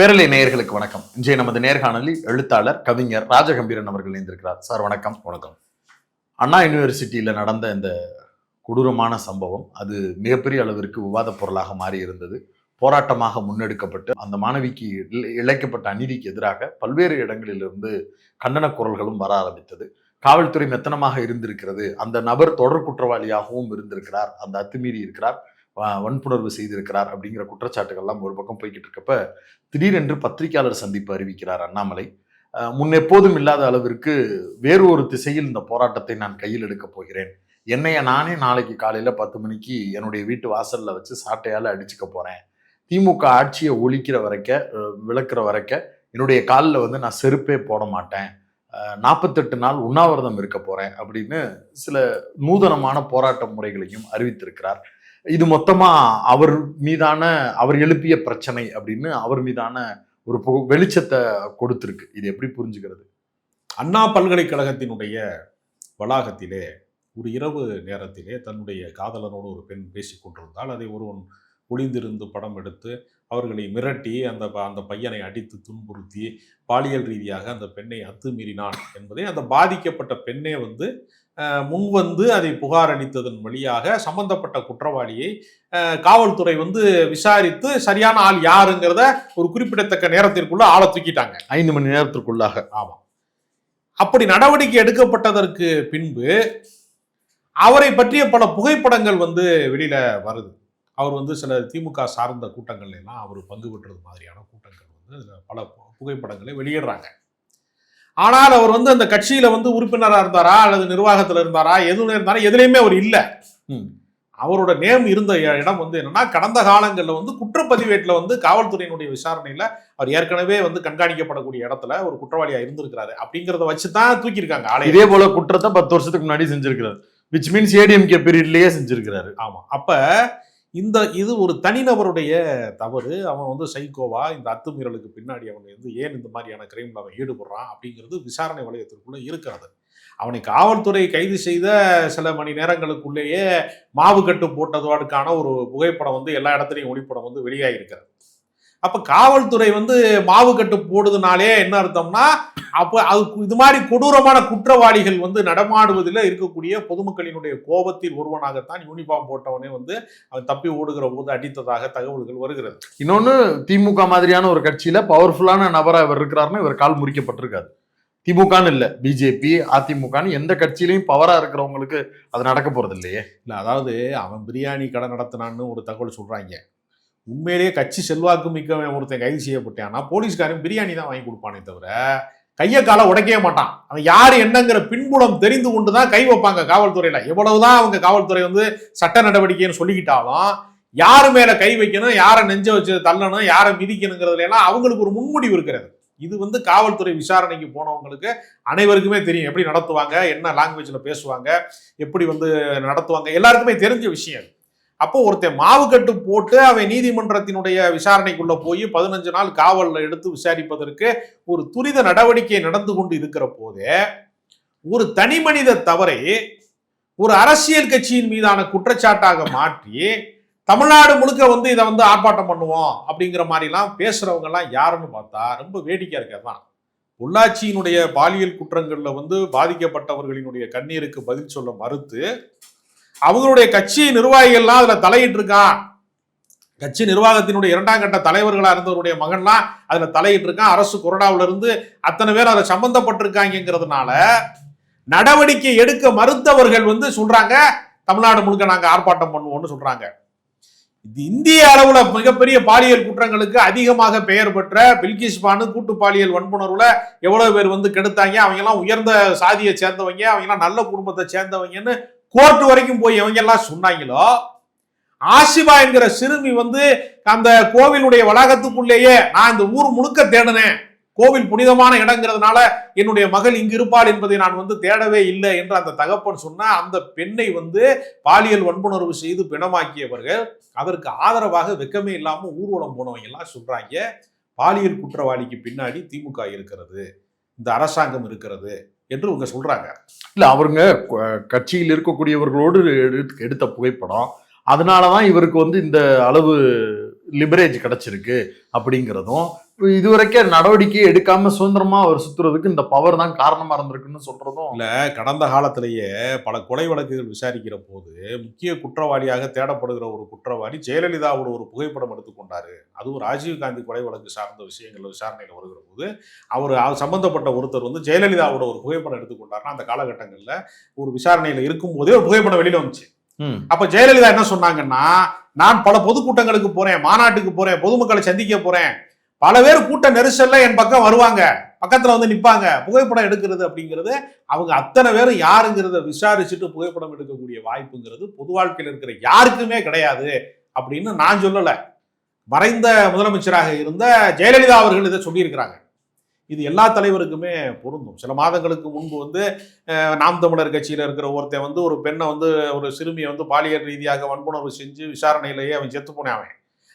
பேரலை நேயர்களுக்கு வணக்கம். இன்றைய நமது நேர்காணலில் எழுத்தாளர் கவிஞர் ராஜகம்பீரன் அவர்கள் இணைந்திருக்கிறார். சார் வணக்கம். வணக்கம். அண்ணா யூனிவர்சிட்டியில நடந்த இந்த கொடூரமான சம்பவம் அது மிகப்பெரிய அளவிற்கு விவாத பொருளாக மாறி இருந்தது போராட்டமாக முன்னெடுக்கப்பட்டு அந்த மாணவிக்கு இழை- இழைக்கப்பட்ட அநீதிக்கு எதிராக பல்வேறு இடங்களிலிருந்து கண்டன குரல்களும் வர ஆரம்பித்தது. காவல்துறை மெத்தனமாக இருந்திருக்கிறது. அந்த நபர் தொடர் குற்றவாளியாகவும் இருந்திருக்கிறார். அந்த அத்துமீறி இருக்கிறார். வன்புணர்வு செய்திருக்கிறார் அப்படிங்கிற குற்றச்சாட்டுகள்லாம் ஒரு பக்கம் போய்கிட்டு இருக்கப்ப திடீரென்று பத்திரிகையாளர் சந்திப்பு அறிவிக்கிறார் அண்ணாமலை. முன்னெப்போதும் இல்லாத அளவிற்கு வேறு ஒரு திசையில் இந்த போராட்டத்தை நான் கையில் எடுக்கப் போகிறேன். என்னைய நானே நாளைக்கு காலையில் பத்து மணிக்கு என்னுடைய வீட்டு வாசலில் வச்சு சாட்டையால் அடிச்சுக்க போகிறேன் திமுக ஆட்சியை ஒழிக்கிற வரைக்க விளக்குற வரைக்க என்னுடைய காலில் வந்து நான் செருப்பே போட மாட்டேன். நாற்பத்தெட்டு நாள் உண்ணாவிரதம் இருக்க போகிறேன் அப்படின்னு சில நூதனமான போராட்ட முறைகளையும் அறிவித்திருக்கிறார். இது மொத்தமாக அவர் மீதான அவர் எழுப்பிய பிரச்சனை அப்படின்னு அவர் மீதான ஒரு புகு- வெளிச்சத்தை கொடுத்துருக்கு. இது எப்படி புரிஞ்சுக்கிறது? அண்ணா பல்கலைக்கழகத்தினுடைய வளாகத்திலே ஒரு இரவு நேரத்திலே தன்னுடைய காதலனோடு ஒரு பெண் பேசிக் கொண்டிருந்தால் அதை ஒருவன் ஒளிந்திருந்து படம் எடுத்து அவர்களை மிரட்டி அந்த ப- அந்த பையனை அடித்து துன்புறுத்தி பாலியல் ரீதியாக அந்த பெண்ணை அத்துமீறினான் என்பதை அந்த பாதிக்கப்பட்ட பெண்ணே வந்து முன்வந்து அதை புகார் அளித்ததன் வழியாக சம்பந்தப்பட்ட குற்றவாளியை காவல்துறை வந்து விசாரித்து சரியான ஆள் யாருங்கிறத ஒரு குறிப்பிடத்தக்க நேரத்திற்குள்ள ஆளை தூக்கிட்டாங்க. ஐந்து மணி நேரத்திற்குள்ளாக. ஆமாம் அப்படி நடவடிக்கை எடுக்கப்பட்டதற்கு பின்பு அவரை பற்றிய பல புகைப்படங்கள் வந்து வெளியில வருது. அவர் வந்து சில திமுக சார்ந்த கூட்டங்கள்ல எல்லாம் அவர் பங்கு பெற்றது மாதிரியான கூட்டங்கள் வந்து பல புகைப்படங்களை வெளியிடுறாங்க. ஆனால் அவர் வந்து அந்த கட்சியில வந்து உறுப்பினரா இருந்தாரா அல்லது நிர்வாகத்துல இருந்தாரா எதுவும் இருந்தாரா எதுலையுமே அவர் இல்ல. ம். அவரோட நேம் இருந்த இடம் வந்து என்னன்னா கடந்த காலங்களில் வந்து குற்றப்பதிவேட்டில் வந்து காவல்துறையினுடைய விசாரணையில அவர் ஏற்கனவே வந்து கண்காணிக்கப்படக்கூடிய இடத்துல ஒரு குற்றவாளியா இருந்திருக்கிறாரு. அப்படிங்கிறத வச்சு தான் தூக்கியிருக்காங்க ஆலையை இதே போல குற்றத்தை பத்து வருஷத்துக்கு முன்னாடி செஞ்சிருக்கிறார். விச் மீன்ஸ் ஏடிஎம்கே பீரியட்லயே செஞ்சிருக்கிறாரு. ஆமா. அப்ப இந்த இது ஒரு தனிநபருடைய தவறு. அவன் வந்து சைக்கோவா இந்த அத்துமீறலுக்கு பின்னாடி அவன் வந்து ஏன் இந்த மாதிரியான கிரைமில் அவன் ஈடுபடுறான் அப்படிங்கிறது விசாரணை வளையத்திற்குள்ளே இருக்கிறது. அவனை காவல்துறை கைது செய்த சில மணி நேரங்களுக்குள்ளேயே மாவு கட்டு போட்டதோடுக்கான ஒரு புகைப்படம் வந்து எல்லா இடத்துலையும் ஒளிப்படம் வந்து வெளியாகிருக்கிறது அப்ப காவல்துறை வந்து மாவு கட்டு போடுதுனாலே என்ன அர்த்தம்னா அப்போ அது இது மாதிரி கொடூரமான குற்றவாளிகள் வந்து நடமாடுவதில் இருக்கக்கூடிய பொதுமக்களினுடைய கோபத்தில் ஒருவனாகத்தான் யூனிஃபார்ம் போட்டவனே வந்து அவன் தப்பி ஓடுகிற போது அடித்ததாக தகவல்கள் வருகிறது. இன்னொன்னு திமுக மாதிரியான ஒரு கட்சியில பவர்ஃபுல்லான நபரா இவர் இருக்கிறாருன்னா இவர் கால் முறிக்கப்பட்டிருக்காது திமுகன்னு இல்ல பிஜேபி அதிமுகன்னு எந்த கட்சியிலையும் பவரா இருக்கிறவங்களுக்கு அது நடக்க போறது இல்லையே இல்லை அதாவது அவன் பிரியாணி கடை நடத்தினான்னு ஒரு தகவல் சொல்றாங்க. உண்மையிலேயே கட்சி செல்வாக்கு மிக்க ஒருத்தன் கைது செய்யப்பட்டான்னா போலீஸ்காரன் பிரியாணி தான் வாங்கி கொடுப்பானே தவிர கையை காலை உடைக்கவே மாட்டான். அவன் யார் என்னங்கிற பின்புலம் தெரிந்து கொண்டு தான் கை வைப்பாங்க காவல்துறையில். எவ்வளவுதான் அவங்க காவல்துறை வந்து சட்ட நடவடிக்கைன்னு சொல்லிக்கிட்டாலும் யார் மேலே கை வைக்கணும் யாரை நெஞ்ச வச்சு தள்ளணும் யாரை மிதிக்கணுங்கிறதுல எல்லாம் அவங்களுக்கு ஒரு முன்முடிவு இருக்கிறது. இது வந்து காவல்துறை விசாரணைக்கு போனவங்களுக்கு அனைவருக்குமே தெரியும். எப்படி நடத்துவாங்க என்ன லாங்குவேஜில் பேசுவாங்க எப்படி வந்து நடத்துவாங்க எல்லாருக்குமே தெரிஞ்ச விஷயம் அது. அப்போ ஒருத்தன் மாவு கட்டு போட்டு அவன் நீதிமன்றத்தினுடைய விசாரணைக்குள்ள போய் பதினஞ்சு நாள் காவலில் எடுத்து விசாரிப்பதற்கு ஒரு துரித நடவடிக்கை நடந்து கொண்டு இருக்கிற போதே ஒரு தனி மனித தவறை ஒரு அரசியல் கட்சியின் மீதான குற்றச்சாட்டாக மாற்றி தமிழ்நாடு முழுக்க வந்து இதை வந்து ஆர்ப்பாட்டம் பண்ணுவோம் அப்படிங்கிற மாதிரிலாம் பேசுறவங்கலாம் யாருன்னு பார்த்தா ரொம்ப வேடிக்கை இருக்கிறது தான் பொள்ளாச்சியினுடைய பாலியல் குற்றங்கள்ல வந்து பாதிக்கப்பட்டவர்களினுடைய கண்ணீருக்கு பதில் சொல்ல மறுத்து அவங்களுடைய கட்சி நிர்வாகிகள்லாம் அதுல தலையிட்டு இருக்கான் கட்சி நிர்வாகத்தினுடைய இரண்டாம் கட்ட தலைவர்களா இருந்தவருடைய மகன்லாம் அதுல தலையிட்டு இருக்கான் அரசு கொறடாவுல இருந்து அத்தனை பேர் அதில் சம்பந்தப்பட்டிருக்காங்கிறதுனால நடவடிக்கை எடுக்க மறுத்தவர்கள் வந்து சொல்றாங்க தமிழ்நாடு முழுக்க நாங்கள் ஆர்ப்பாட்டம் பண்ணுவோம்னு சொல்றாங்க. இது இந்திய அளவுல மிகப்பெரிய பாலியல் குற்றங்களுக்கு அதிகமாக பெயர் பெற்ற பில்கிஸ் பானு கூட்டு பாலியல் வன்புணர்வுல எவ்வளவு பேர் வந்து கெடுத்தாங்க அவங்க எல்லாம் உயர்ந்த சாதியை சேர்ந்தவங்க அவங்க எல்லாம் நல்ல குடும்பத்தை சேர்ந்தவங்கன்னு கோர்ட் வரைக்கும் போய் இவங்க எல்லாம் சொன்னாங்களோ? ஆசிபா என்கிற சிறுமி வந்து அந்த கோவிலுடைய வளாகத்துக்குள்ளேயே நான் இந்த ஊர் முழுக்க தேடினேன். கோவில் புனிதமான இடங்கிறதுனால என்னுடைய மகள் இங்கு இருப்பாள் என்பதை நான் வந்து தேடவே இல்லை என்று அந்த தகப்பன் சொன்ன அந்த பெண்ணை வந்து பாலியல் வன்புணர்வு செய்து பிணமாக்கியவர்கள். அதற்கு ஆதரவாக வெக்கமே இல்லாமல் ஊர்வலம் போனவங்க எல்லாம் சொல்றாங்க பாலியல் குற்றவாளிக்கு பின்னாடி திமுக இருக்கிறது. இந்த அரசாங்கம் இருக்கிறது. என்று இவங்க சொல்கிறாங்க இல்லை அவருங்க கட்சியில் இருக்கக்கூடியவர்களோடு எடுத்த- எடுத்த புகைப்படம். அதனாலதான் இவருக்கு வந்து இந்த அளவு லிபரேஜ் கிடச்சிருக்கு அப்படிங்கிறதும் இதுவரைக்கும் நடவடிக்கை எடுக்காம சுதந்திரமா அவர் சுத்துறதுக்கு இந்த பவர் தான் காரணமா இருந்திருக்குன்னு சொல்றதும் இல்ல கடந்த காலத்திலேயே பல கொலை வழக்குகள் விசாரிக்கிற போது முக்கிய குற்றவாளியாக தேடப்படுகிற ஒரு குற்றவாளி ஜெயலலிதாவோட ஒரு புகைப்படம் எடுத்துக்கொண்டாரு. அதுவும் ராஜீவ்காந்தி கொலை வழக்கு சார்ந்த விஷயங்கள் விசாரணையில் வருகிற போது அவர் சம்பந்தப்பட்ட ஒருத்தர் வந்து ஜெயலலிதாவோட ஒரு புகைப்படம் எடுத்துக்கொண்டாருன்னா அந்த காலகட்டங்களில் ஒரு விசாரணையில் இருக்கும்போதே ஒரு புகைப்படம் வெளியில வந்துச்சு. அப்ப ஜெயலலிதா என்ன சொன்னாங்கன்னா நான் பல பொதுக்கூட்டங்களுக்கு போறேன் மாநாட்டுக்கு போறேன் பொதுமக்களை சந்திக்க போறேன் பல பேர் கூட்ட நெரிசல்ல என் பக்கம் வருவாங்க. பக்கத்துல வந்து நிப்பாங்க. புகைப்படம் எடுக்கிறது அப்படிங்கிறது அவங்க அத்தனை பேரும் யாருங்கிறத விசாரிச்சுட்டு புகைப்படம் எடுக்கக்கூடிய வாய்ப்புங்கிறது பொது வாழ்க்கையில் இருக்கிற யாருக்குமே கிடையாது அப்படின்னு நான் சொல்லல. மறைந்த முதலமைச்சராக இருந்த ஜெயலலிதா அவர்கள் இதை சொல்லியிருக்கிறாங்க. இது எல்லா தலைவருக்குமே பொருந்தும். சில மாதங்களுக்கு முன்பு வந்து நாம் தமிழர் கட்சியில் இருக்கிற ஒருத்தன் வந்து ஒரு பெண்ணை வந்து ஒரு சிறுமியை வந்து பாலியல் ரீதியாக வன்புணர்வு செஞ்சு விசாரணையிலேயே அவன் செத்து போனேன் அவன்.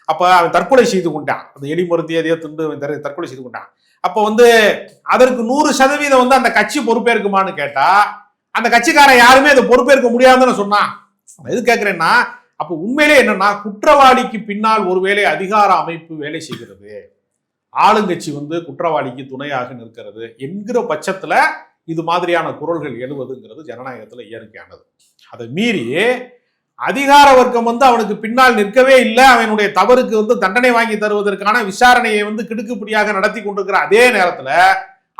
அப்போ அவன் தற்கொலை செய்து கொண்டான். அந்த எலி மருந்து எதையோ துண்டு அவன் தற்கொலை- செய்து கொண்டான். அப்போ வந்து அதற்கு நூறு சதவீதம் வந்து அந்த கட்சி பொறுப்பேற்குமான்னு கேட்டா அந்த கட்சிக்காரன் யாருமே அதை பொறுப்பேற்க முடியாதுன்னு சொன்னான். எது கேட்குறேன்னா அப்போ உண்மையிலே என்னன்னா குற்றவாளிக்கு பின்னால் ஒருவேளை அதிகார அமைப்பு வேலை செய்கிறது. ஆளுங்கட்சி வந்து குற்றவாளிக்கு துணையாக நிற்கிறது என்கிற பட்சத்தில் இது மாதிரியான குரல்கள் எழுவதுங்கிறது ஜனநாயகத்தில் இயற்கையானது. அதை மீறி அதிகார வர்க்கம் வந்து அவனுக்கு பின்னால் நிற்கவே இல்லை. அவனுடைய தவறுக்கு வந்து தண்டனை வாங்கி தருவதற்கான விசாரணையை வந்து கிடுக்குப்பிடியாக நடத்தி கொண்டிருக்கிற அதே நேரத்துல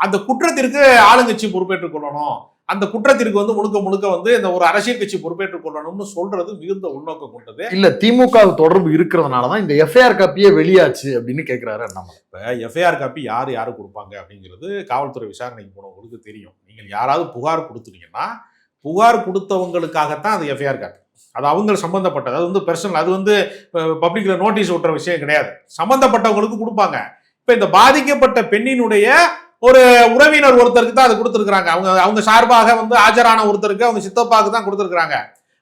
அந்த குற்றத்திற்கு ஆளுங்கட்சி பொறுப்பேற்றுக் கொள்ளணும். அந்த குற்றத்திற்கு வந்து முழுக்க முழுக்க வந்து இந்த ஒரு அரசியல் கட்சி பொறுப்பேற்றுக் கொள்ளணும்னு சொல்றது மிகுந்த உள்நோக்கம் கொண்டது. இல்ல திமுக தொடர்பு இருக்கிறதுனாலதான் இந்த எஃப்ஐஆர் காப்பியே வெளியாச்சு அப்படின்னு கேக்குறாரு அண்ணாமலை. இப்போ எஃப்ஐஆர் காப்பி யார் யாரு கொடுப்பாங்க அப்படிங்கிறது காவல்துறை விசாரணைக்கு போனவங்களுக்கு தெரியும். நீங்கள் யாராவது புகார் கொடுத்துட்டீங்கன்னா புகார் கொடுத்தவங்களுக்காகத்தான் அது எஃப்ஐஆர் காப்பி. அது அவங்க சம்மந்தப்பட்டது அது வந்து பர்சனல் அது வந்து பப்ளிக்ல நோட்டீஸ் விட்டுற விஷயம் கிடையாது. சம்மந்தப்பட்டவங்களுக்கு கொடுப்பாங்க. இப்போ இந்த பாதிக்கப்பட்ட பெண்ணினுடைய ஒரு உறவினர் ஒருத்தருக்கு தான் அது கொடுத்துருக்குறாங்க. அவங்க அவங்க சார்பாக வந்து ஆஜரான ஒருத்தருக்கு அவங்க சித்தப்பாக்கு தான் கொடுத்துருக்குறாங்க.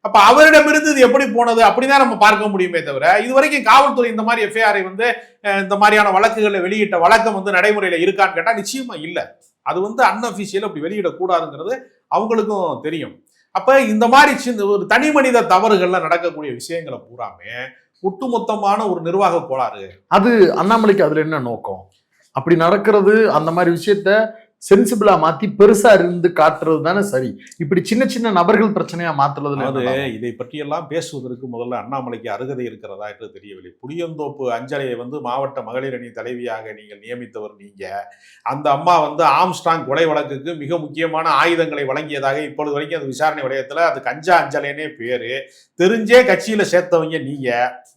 அப்போ அவரிடமிருந்து இது எப்படி போனது அப்படிதான் நம்ம பார்க்க முடியுமே தவிர இது வரைக்கும் காவல்துறை இந்த மாதிரி எஃப்ஐஆரை வந்து இந்த மாதிரியான வழக்குகளை வெளியிட்ட வழக்கம் வந்து நடைமுறையில் இருக்கான்னு கேட்டால் நிச்சயமாக இல்லை. அது வந்து அன்அஃபிஷியல் அப்படி வெளியிடக்கூடாதுங்கிறது அவங்களுக்கும் தெரியும். அப்போ இந்த மாதிரி சின்ன ஒரு தனி மனித தவறுகள்லாம் நடக்கக்கூடிய விஷயங்களை பூராமே ஒட்டுமொத்தமான ஒரு நிர்வாக கோளாறு. அது அண்ணாமலைக்கு அதில் என்ன நோக்கம்? அப்படி நடக்கிறது அந்த மாதிரி விஷயத்த சென்சிபிளா மாத்தி பெருசா இருந்து காட்டுறது தானே சரி. இப்படி சின்ன சின்ன நபர்கள் பிரச்சனையா மாத்துறதுல அதாவது என்ன லாபம்? இதை பற்றியெல்லாம் பேசுவதற்கு முதல்ல அண்ணாமலைக்கு அருகதை இருக்கிறதா என்று தெரியவில்லை. புளியந்தோப்பு அஞ்சலையை வந்து மாவட்ட மகளிர் அணி தலைவியாக நீங்கள் நியமித்தவர் நீங்க. அந்த அம்மா வந்து ஆம்ஸ்டாங் கொலை வழக்குக்கு மிக முக்கியமான ஆயுதங்களை வழங்கியதாக இப்பொழுது வரைக்கும் அந்த விசாரணை வளையத்துல அது கஞ்சா அஞ்சலைனே பேரு. தெரிஞ்சே கட்சியில சேர்த்தவங்க நீங்க.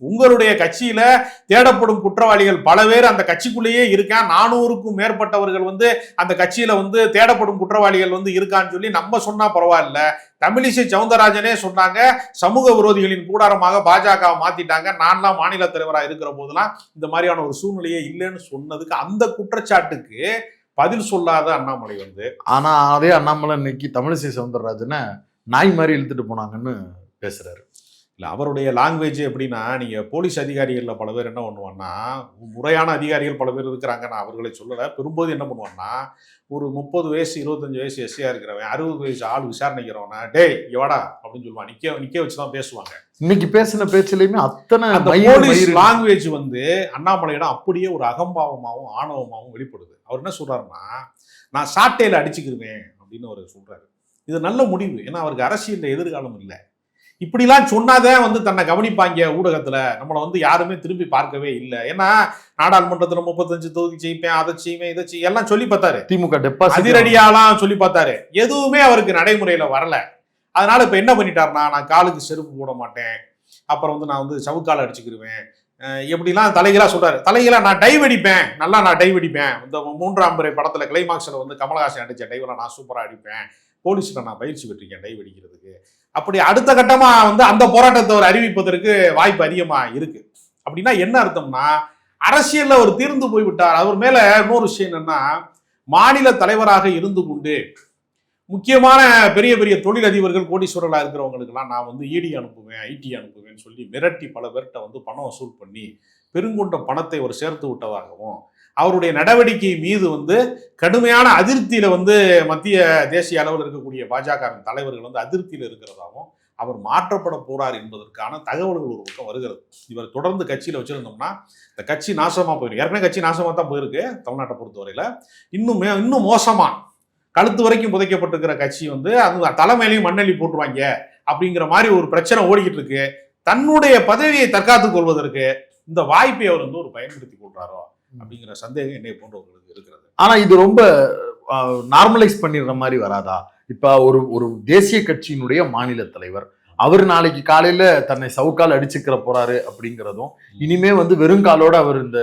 உங்களுடைய கட்சியில தேடப்படும் குற்றவாளிகள் பல பேர் அந்த கட்சிக்குள்ளேயே இருக்கான். நானூறுக்கும் மேற்பட்டவர்கள் வந்து அந்த கட்சியில வந்து தேடப்படும் குற்றவாளிகள் வந்து இருக்கான்னு சொல்லி நம்ம சொன்னா பரவாயில்ல. தமிழிசை சவுந்தரராஜனே சொன்னாங்க சமூக விரோதிகளின் கூடாரமாக பாஜக மாத்திட்டாங்க. நான்லாம் மாநில தலைவராக இருக்கிற போதெல்லாம் இந்த மாதிரியான ஒரு சூழ்நிலையே இல்லைன்னு சொன்னதுக்கு அந்த குற்றச்சாட்டுக்கு பதில் சொல்லாத அண்ணாமலை வந்து. ஆனா அதே அண்ணாமலை இன்னைக்கு தமிழிசை சவுந்தரராஜனை நாய் மாதிரி இழுத்துட்டு போனாங்கன்னு பேசுறாரு. இல்ல அவருடைய லாங்குவேஜ் எப்படின்னா நீங்க போலீஸ் அதிகாரிகள்ல பல பேர் என்ன பண்ணுவான்னா முறையான அதிகாரிகள் பல பேர் இருக்கிறாங்க. நான் அவர்களை சொல்லல. பெரும்போது என்ன பண்ணுவான்னா ஒரு முப்பது வயசு இருபத்தஞ்சு வயசு எஸ்சியா இருக்கிறவன் அறுபது வயசு ஆள் விசாரணைக்கிறவனா டேய் எவாடா அப்படின்னு சொல்லுவான். நிக்க நிக்க வச்சுதான் பேசுவாங்க. இன்னைக்கு பேசின பேச்சுலயுமே அத்தனை அந்த போலீஸ் லாங்குவேஜ் வந்து அண்ணாமலையிடம் அப்படியே ஒரு அகம்பாவமாகவும் ஆணவமாகவும் வெளிப்படுது. அவர் என்ன சொல்றாருன்னா நான் சாட்டையில அடிச்சுக்கிருவேன் அப்படின்னு அவர் சொல்றாரு. இது நல்ல முடிவு. ஏன்னா அவருக்கு அரசியல்ல எதிர்காலம் இல்லை. இப்படிலாம் சொன்னாதான் வந்து தன்னை கவனிப்பாங்க ஊடகத்துல. நம்மளை வந்து யாருமே திரும்பி பார்க்கவே இல்லை. ஏன்னா நாடாளுமன்றத்துல முப்பத்தஞ்சு தொகுதி ஜெயிப்பேன் அதை செய்வேன் இதை செய்ய எல்லாம் சொல்லி பார்த்தாரு. திமுக அதிரடியாலாம் சொல்லி பார்த்தாரு. எதுவுமே அவருக்கு நடைமுறையில வரல. அதனால இப்ப என்ன பண்ணிட்டாருன்னா நான் காலுக்கு செருப்பு போட மாட்டேன். அப்புறம் வந்து நான் வந்து சவுக்கால் அடிச்சுக்கிருவேன். அஹ் எப்படிலாம் தலைகளா சொல்றாரு. தலைகளா நான் டைவ் அடிப்பேன். நல்லா நான் டைவ் அடிப்பேன். இந்த மூன்றாம் முறை படத்துல கிளைமாக்ஸ்ல வந்து கமலஹாசன் அடிச்ச டைவரை நான் சூப்பரா அடிப்பேன். போலீஸ்ல நான் பயிற்சி பெற்றிருக்கேன் டைவ் அடிக்கிறதுக்கு. அப்படி அடுத்த கட்டமா வந்து அந்த போராட்டத்தை அவர் அறிவிப்பதற்கு வாய்ப்பு அதிகமா இருக்கு. அப்படின்னா என்ன அர்த்தம்னா அரசியல்ல அவர் தீர்ந்து போய்விட்டார் அவர் மேல இன்னொரு விஷயம் என்னன்னா மாநில தலைவராக இருந்து கொண்டு முக்கியமான பெரிய பெரிய தொழிலதிபர்கள் கோடீஸ்வரர்களாக இருக்கிறவங்களுக்கெல்லாம் நான் வந்து இடி அனுப்புவேன் ஐடி அனுப்புவேன்னு சொல்லி மிரட்டி பல பேர்கிட்ட வந்து பணம் வசூல் பண்ணி பெருங்கொண்ட பணத்தை ஒரு சேர்த்து விட்டதாகவும் அவருடைய நடவடிக்கை மீது வந்து கடுமையான அதிருப்தியில வந்து மத்திய தேசிய அளவில் இருக்கக்கூடிய பாஜக தலைவர்கள் வந்து அதிருப்தியில் இருக்கிறதாகவும் அவர் மாற்றப்பட போறார் என்பதற்கான தகவல்கள் ஒரு பக்கம் வருகிறது. இவர் தொடர்ந்து கட்சியில் வச்சிருந்தோம்னா இந்த கட்சி நாசமா போயிருக்கு ஏற்கனவே கட்சி நாசமா தான் போயிருக்கு தமிழ்நாட்டை பொறுத்தவரையில. இன்னும் மே- இன்னும் மோசமா கழுத்து வரைக்கும் புதைக்கப்பட்டிருக்கிற கட்சி வந்து அது தலைமையிலையும் மண்ணெல்லி போட்டுருவாங்க அப்படிங்கிற மாதிரி ஒரு பிரச்சனை ஓடிக்கிட்டு இருக்கு தன்னுடைய பதவியை தற்காத்துக் கொள்வதற்கு இந்த வாய்ப்பை அவர் வந்து ஒரு பயன்படுத்தி கொள்றாரோ? அப்படிங்கிற சந்தேகம் என்னை போன்றவர்களுக்கு இருக்கிறது. ஆனா இது ரொம்ப நார்மலைஸ் பண்ணிடுற மாதிரி வராதா? இப்ப ஒரு ஒரு தேசிய கட்சியினுடைய மாநில தலைவர். அவர் நாளைக்கு காலையில தன்னை சவுக்கால் அடிச்சுக்கிற போறாரு அப்படிங்கிறதும் இனிமே வந்து வெறுங்காலோட அவர் இந்த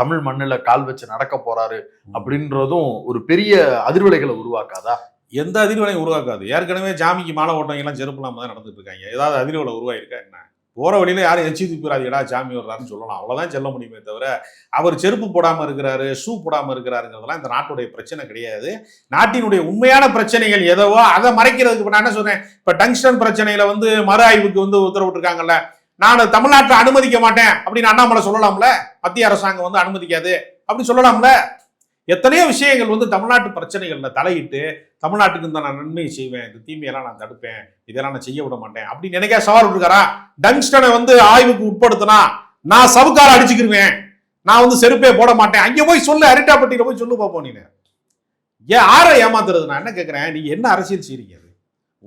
தமிழ் மண்ணுல கால் வச்சு நடக்க போறாரு அப்படின்றதும் ஒரு பெரிய அதிர்வலைகளை உருவாக்காதா? எந்த அதிர்வலையும் உருவாக்காது. ஏற்கனவே ஜாமிக்கு மாலை ஓட்டவங்க எல்லாம் செருப்பு இல்லாம தான் நடந்துட்டு இருக்காங்க. ஏதாவது அதிர்வலை உருவாயிருக்கா என்ன? போகிற வழியில யாரும் எச்சி துப்பிடாதீடா ஜாமி வர்றாருன்னு சொல்லலாம் அவ்வளோதான் சொல்ல முடியுமே தவிர அவர் செருப்பு போடாமல் இருக்கிறாரு ஷூ போடாமல் இருக்கிறாருங்கிறதெல்லாம் இந்த நாட்டுடைய பிரச்சனை கிடையாது. நாட்டினுடைய உண்மையான பிரச்சனைகள் எதவோ அதை மறைக்கிறதுக்கு இப்போ நான் என்ன சொன்னேன்? இப்போ டங்ஸ்டன் பிரச்சனையில் வந்து மறு ஆய்வுக்கு வந்து உத்தரவிட்டிருக்காங்கல்ல. நான் தமிழ்நாட்டை அனுமதிக்க மாட்டேன் அப்படின்னு அண்ணாமலை சொல்லலாம்ல? மத்திய அரசாங்கம் வந்து அனுமதிக்காது. அப்படி சொல்லலாம்ல? எத்தனையோ விஷயங்கள் வந்து தமிழ்நாட்டு பிரச்சனைகளில் தலையிட்டு தமிழ்நாட்டுக்கு இந்த நான் நன்மை செய்வேன் இந்த தீமையெல்லாம் நான் தடுப்பேன் இதெல்லாம் நான் செய்ய விட மாட்டேன் அப்படின்னு நினைக்க சவால் விட்டுருக்காரா டங்ஸ்டனை வந்து ஆய்வுக்கு உட்படுத்தினா நான் சவுக்கார அடிச்சுக்கிருவேன். நான் வந்து செருப்பே போட மாட்டேன். அங்கே போய் சொல்லு அரிட்டாப்பட்டியில் போய் சொல்லு பார்ப்போம் நீ ஏன் ஆரை ஏமாத்துறது? நான் என்ன கேட்குறேன் நீ என்ன அரசியல் செய்றீங்க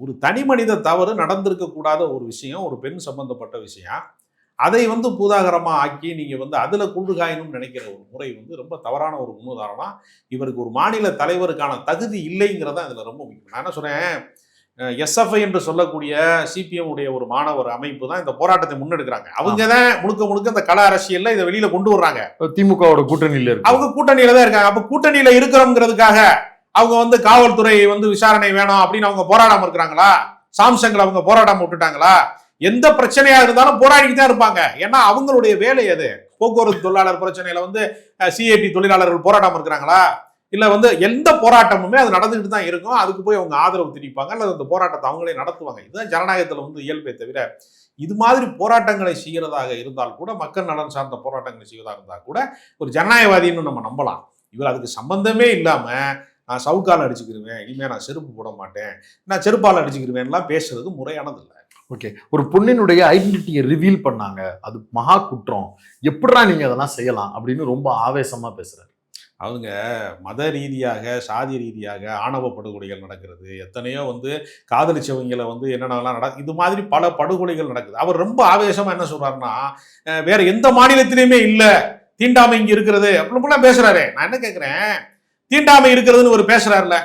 ஒரு தனி மனித தவறு நடந்திருக்கக்கூடாத ஒரு விஷயம் ஒரு பெண் சம்பந்தப்பட்ட விஷயம். அதை வந்து பூதாகரமா ஆக்கி நீங்க வந்து அதுல குள்ளுகாயணும்னு நினைக்கிற ஒரு முறை வந்து ரொம்ப தவறான ஒரு முன்னுதாரணம் இவருக்கு ஒரு மாநில தலைவருக்கான தகுதி இல்லைங்கிறதா இதுல ரொம்ப முக்கியம். நான் என்ன சொல்றேன்? எஸ்எஃப்ஐ என்று சொல்லக்கூடிய சிபிஎம் உடைய ஒரு மாணவர் அமைப்பு தான் இந்த போராட்டத்தை முன்னெடுக்கிறாங்க. அவங்க தான் முழுக்க முழுக்க இந்த கள அரசியல்ல இதை வெளியில கொண்டு வர்றாங்க. திமுகவோட கூட்டணியில இருக்கு. அவங்க கூட்டணியில தான் இருக்காங்க. அப்ப கூட்டணியில இருக்கிறோங்கிறதுக்காக அவங்க வந்து காவல்துறை வந்து விசாரணை வேணும் அப்படின்னு அவங்க போராடாம இருக்கிறாங்களா? சாம்சங்ல அவங்க போராடாம விட்டுட்டாங்களா? எந்த பிரச்சனையா இருந்தாலும் போராடிட்டு தான் இருப்பாங்க. ஏன்னா அவங்களுடைய வேலை அது போக்குவரத்து தொழிலாளர் பிரச்சனையில வந்து சிஐடி தொழிலாளர்கள் போராட்டம் இருக்கிறாங்களா? இல்ல வந்து எந்த போராட்டமுமே அது நடந்துகிட்டு தான் இருக்கும். அதுக்கு போய் அவங்க ஆதரவு தெரிவிப்பாங்க. அல்லது அந்த போராட்டத்தை அவங்களே நடத்துவாங்க. இதுதான் ஜனநாயகத்துல வந்து இயல்பே தவிர இது மாதிரி போராட்டங்களை செய்கிறதாக இருந்தால் கூட மக்கள் நலன் சார்ந்த போராட்டங்களை செய்வதாக இருந்தால் கூட ஒரு ஜனநாயகவாதின்னு நம்ம நம்பலாம். இவர் அதுக்கு சம்பந்தமே இல்லாம நான் சவுக்கால் அடிச்சுக்கிடுவேன் இனிமேல் நான் செருப்பு போட மாட்டேன் நான் செருப்பால் அடிச்சுக்கிடுவேன்லாம் பேசுறது முறையானது இல்லை ஓகே ஒரு பொண்ணினுடைய ஐடென்டிட்டியை ரிவீல் பண்ணாங்க. அது மகா குற்றம். எப்படா நீங்க அதெல்லாம் செய்யலாம் அப்படின்னு ரொம்ப ஆவேசமா பேசுறாரு. அவங்க மத ரீதியாக சாதி ரீதியாக ஆணவ படுகொலைகள் நடக்கிறது. எத்தனையோ வந்து காதலிச்சவங்களை வந்து என்னென்னலாம் நட இது மாதிரி பல படுகொலைகள் நடக்குது. அவர் ரொம்ப ஆவேசமாக என்ன சொல்கிறாருன்னா வேற எந்த மாநிலத்திலையுமே இல்லை. தீண்டாமை இங்கே இருக்கிறது. அப்படிலாம் பேசுகிறாரு நான் என்ன கேட்குறேன் தீண்டாமை இருக்கிறதுன்னு ஒரு பேசுகிறாருல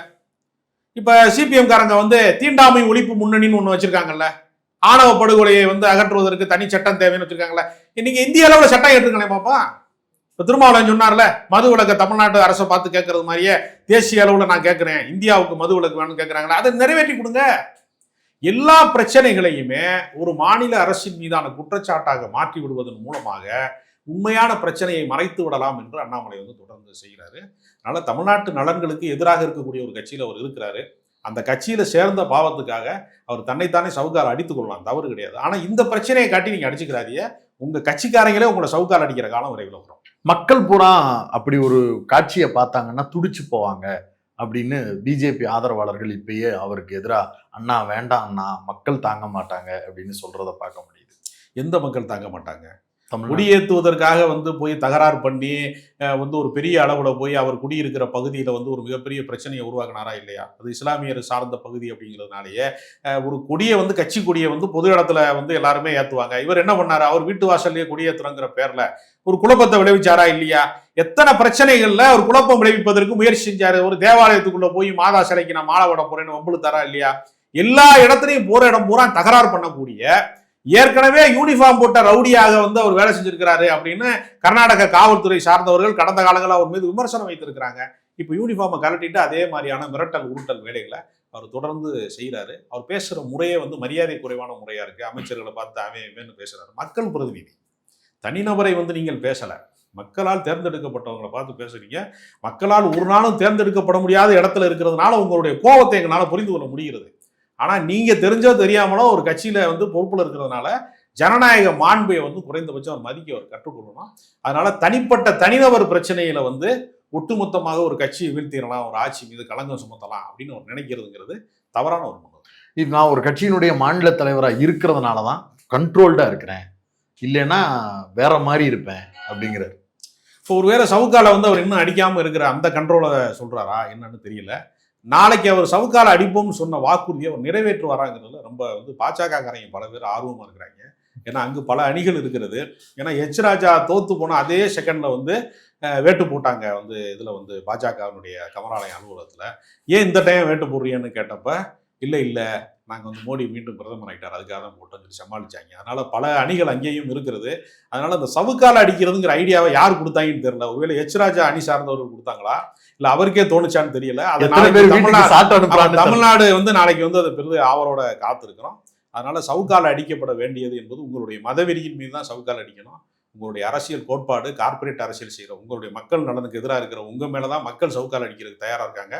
இப்போ சிபிஎம் காரங்க வந்து தீண்டாமை ஒழிப்பு முன்னணின்னு ஒன்று வச்சுருக்காங்கல்ல. ஆணவ படுகொலையை வந்து அகற்றுவதற்கு தனி சட்டம் தேவைன்னு வச்சிருக்காங்களே. நீங்க இந்திய அளவுல சட்டம் ஏற்றுங்களேன் பாப்பா. இப்ப திருமாவளவன் சொன்னார்ல மது விளக்க தமிழ்நாட்டு அரசை பார்த்து கேட்கறது மாதிரியே தேசிய அளவுல நான் கேட்கிறேன் இந்தியாவுக்கு மது விளக்கு வேணும்னு கேட்கறாங்களா அதை நிறைவேற்றி கொடுங்க. எல்லா பிரச்சனைகளையுமே ஒரு மாநில அரசின் மீதான குற்றச்சாட்டாக மாற்றி விடுவதன் மூலமாக உண்மையான பிரச்சனையை மறைத்து விடலாம் என்று அண்ணாமலை வந்து தொடர்ந்து செய்கிறாரு. அதனால தமிழ்நாட்டு நலன்களுக்கு எதிராக இருக்கக்கூடிய ஒரு கட்சியில் அவர் இருக்கிறாரு. அந்த கட்சியில சேர்ந்த பாவத்துக்காக அவர் தன்னைத்தானே சவுக்கால் அடித்துக் கொள்ளலாம் தவறு கிடையாது. ஆனா இந்த பிரச்சனையை காட்டி நீங்க அடிச்சுக்கிறாதீங்க. உங்க கட்சிக்காரங்களே உங்களை சவுக்கால் அடிக்கிற காலம் விரைவில் வரும் மக்கள் பூரா அப்படி ஒரு காட்சியை பார்த்தாங்கன்னா துடிச்சு போவாங்க அப்படின்னு பிஜேபி ஆதரவாளர்கள் இப்பயே அவருக்கு எதிராக அண்ணா வேண்டாம் அண்ணா மக்கள் தாங்க மாட்டாங்க அப்படின்னு சொல்றத பார்க்க முடியுது. எந்த மக்கள் தாங்க மாட்டாங்க? குடியேற்றுவதற்காக வந்து போய் தகராறு பண்ணி வந்து ஒரு பெரிய அளவில் போய் அவர் குடியிருக்கிற பகுதியில் வந்து ஒரு மிகப்பெரிய பிரச்சனையை உருவாக்குனாரா இல்லையா? அது இஸ்லாமியர் சார்ந்த பகுதி அப்படிங்கிறதுனாலேயே ஒரு கொடியை வந்து கட்சி கொடியை வந்து பொது இடத்துல வந்து எல்லாருமே ஏற்றுவாங்க இவர் என்ன பண்ணார்? அவர் வீட்டு வாசல்லையே கொடியேற்றுறங்கிற பேரில் ஒரு குழப்பத்தை விளைவிச்சாரா இல்லையா? எத்தனை பிரச்சனைகள்ல ஒரு குழப்பம் விளைவிப்பதற்கு முயற்சி செஞ்சாரு? ஒரு தேவாலயத்துக்குள்ள போய் மாதா சிலைக்கு நான் மாலை விட போறேன்னு வம்புழுத்தாரா இல்லையா? எல்லா இடத்துலையும் போற இடம் பூரா தகராறு பண்ணக்கூடிய ஏற்கனவே யூனிஃபார்ம் போட்ட ரவுடியாக வந்து அவர் வேலை செஞ்சிருக்கிறாரு அப்படின்னு கர்நாடக காவல்துறை சார்ந்தவர்கள் கடந்த காலங்களில் அவர் மீது விமர்சனம் வைத்திருக்கிறாங்க. இப்போ யூனிஃபார்மை கலட்டிட்டு அதே மாதிரியான மிரட்டல் உருட்டல் வேலைகளை அவர் தொடர்ந்து செய்கிறாரு அவர் பேசுகிற முறையே வந்து மரியாதை குறைவான முறையாக இருக்குது அமைச்சர்களை பார்த்து அவன் இவன்னு பேசுகிறாரு மக்கள் பிரதிநிதி. தனிநபரை வந்து நீங்கள் பேசலை. மக்களால் தேர்ந்தெடுக்கப்பட்டவங்களை பார்த்து பேசுறீங்க. மக்களால் ஒரு நாளும் தேர்ந்தெடுக்கப்பட முடியாத இடத்துல இருக்கிறதுனால உங்களுடைய கோபத்தை எங்களால் புரிந்து கொள்ள முடிகிறது. ஆனா நீங்க தெரிஞ்சோ தெரியாமலோ ஒரு கட்சியில வந்து பொறுப்புல இருக்கிறதுனால ஜனநாயக மாண்பை வந்து குறைந்தபட்சம் அவர் மதிக்க அவர் கற்றுக்கொள்ளணும் அதனால தனிப்பட்ட தனிநபர் பிரச்சனையில வந்து ஒட்டுமொத்தமாக ஒரு கட்சியை வீழ்த்திடலாம் ஒரு ஆட்சி மீது களங்கம் சுமத்தலாம் அப்படின்னு அவர் நினைக்கிறதுங்கிறது தவறான ஒரு முன்னோக்கு இது நான் ஒரு கட்சியினுடைய மாநில தலைவராக இருக்கிறதுனால தான் கண்ட்ரோல்டாக இருக்கிறேன். இல்லைன்னா வேற மாதிரி இருப்பேன் அப்படிங்கிறார். இப்போ ஒருவேளை சவுக்கால வந்து அவர் இன்னும் அடிக்காம இருக்கிற அந்த கண்ட்ரோலை சொல்றாரா என்னன்னு தெரியல. நாளைக்கு அவர் சவுக்கால அடிப்போம்னு சொன்ன வாக்குறுதியை அவர் நிறைவேற்றுவாராங்கிறதுல ரொம்ப வந்து பாஜகக்காரங்க பல பேர் ஆர்வமாக இருக்கிறாங்க. ஏன்னா அங்கு பல அணிகள் இருக்கிறது. ஏன்னா எச் ராஜா தோத்து போன அதே செகண்ட்ல வந்து வேட்டு போட்டாங்க வந்து இதில் வந்து பாஜகவினுடைய கமலாலயம் அலுவலகத்தில். ஏன் இந்த டைம் வேட்டு போடுறீங்கன்னு கேட்டப்ப இல்லை இல்லை நாங்கள் வந்து மோடி மீண்டும் பிரதமர் ஆகிட்டார் அதுக்காக தான் போட்டோம்னு சொல்லி சமாளிச்சாங்க. அதனால் பல அணிகள் அங்கேயும் இருக்கிறது. அதனால் அந்த சவுக்கால் அடிக்கிறதுங்கிற ஐடியாவை யார் கொடுத்தாங்கன்னு தெரியல. ஒருவேளை எச் ராஜா அணி சார்ந்தவர்கள் கொடுத்தாங்களா? இல்ல அவருக்கே தோணுச்சான்னு தெரியல. அது நாளைக்கு தமிழ்நாடு வந்து நாளைக்கு வந்து அதை பெரிது ஆவலோட காத்திருக்கிறோம். அதனால சவுக்கால் அடிக்கப்பட வேண்டியது என்பது உங்களுடைய மதவெறியின் மீது தான் சவுக்கால் அடிக்கணும். உங்களுடைய அரசியல் கோட்பாடு கார்ப்பரேட் அரசியல் செய்கிற உங்களுடைய மக்கள் நலனுக்கு எதிராக இருக்கிற உங்க மேல தான் மக்கள் சவுக்கால் அடிக்கிறதுக்கு தயாரா இருக்காங்க.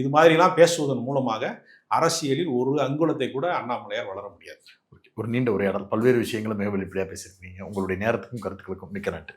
இது மாதிரிலாம் பேசுவதன் மூலமாக அரசியலில் ஒரு அங்குலத்தை கூட அண்ணாமலையார் வளர முடியாது. ஒரு நீண்ட உரையாடல். பல்வேறு விஷயங்களை மிக வெளிப்படையாக பேசியிருக்கீங்க. உங்களுடைய நேரத்துக்கும் கருத்துக்களுக்கும் மிக்க நன்றி.